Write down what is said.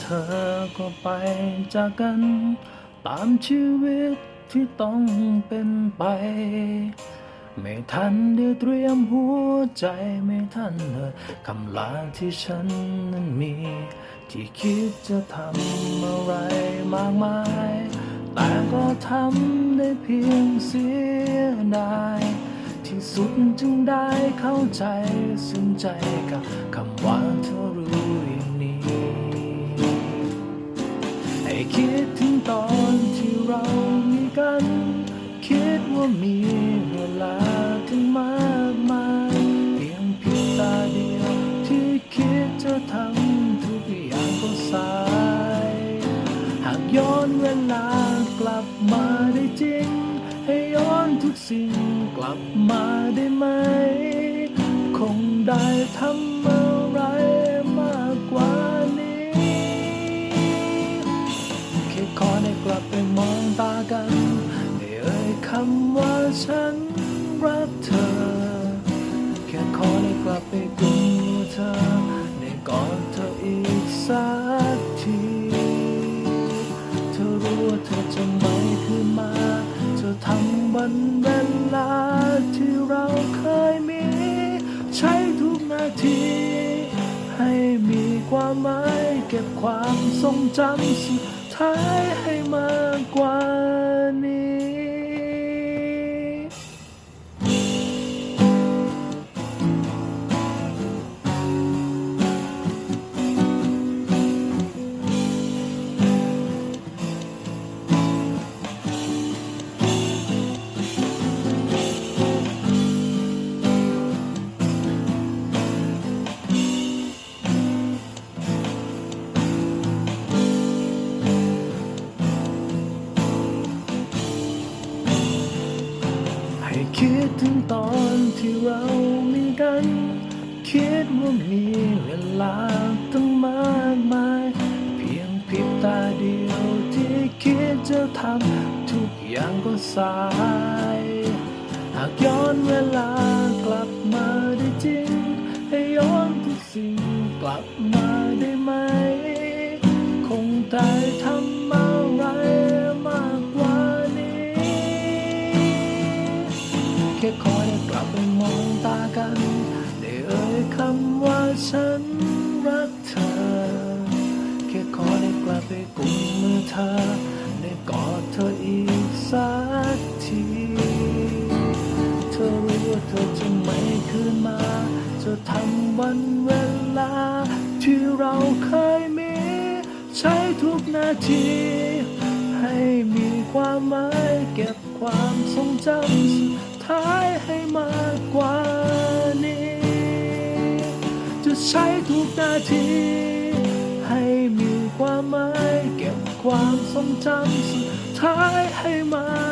เธอก็ไปจากกัน ตามชีวิตที่ต้องเป็นไป ไม่ทันได้เตรียมหัวใจไม่ทันเลยคำลาที่ฉันนั้นมี ที่คิดจะทำอะไรมากมาย แต่ก็ทำได้เพียงเสียดายที่สุดจึงได้เข้าใจ ซึ้งใจกับคำว่าเธอ กัน คิดว่ามีเวลาถึงมากมายเพียงเพียงตาเดียวที่คิดจะทำทุกอย่างก็สาย หากย้อนเวลากลับมาได้จริง ให้ย้อนทุกสิ่งกลับมาได้ไหม คงได้ทำอะไร คำว่าฉันรักเธอ แค่ขอได้กลับไปกุมเธอได้กอดเธออีกสักที เธอรู้ว่าเธอจะไม่คืนมา เธอทำวันเวลาที่เราเคยมี ใช้ทุกนาที ให้มีความหมายเก็บความทรงจำสุดท้ายให้มากกว่านี้ ตอนที่เรามีกัน คิดว่ามีเวลาตั้งมากมาย เพียงพริบตาเดียวที่คิดจะทำทุกอย่างก็สาย หากย้อนเวลากลับมาได้จริง ให้ย้อนทุกสิ่งกลับมาได้ไหม คงได้ทำอะ กลับไปมองตากัน ได้เอ่ยคำว่าฉันรักเธอ แค่ขอได้กลับไปกุมมือเธอ ได้กอดเธออีกสักที เธอรู้ว่าเธอจะไม่คืนมา จะทำวันเวลา ที่เราเคยมี ใช้ทุกนาทีให้มีความหมายเก็บความทรงจำ ใช้ทุกนาที ให้มีความหมายเก็บความทรงจำสุดท้ายให้มา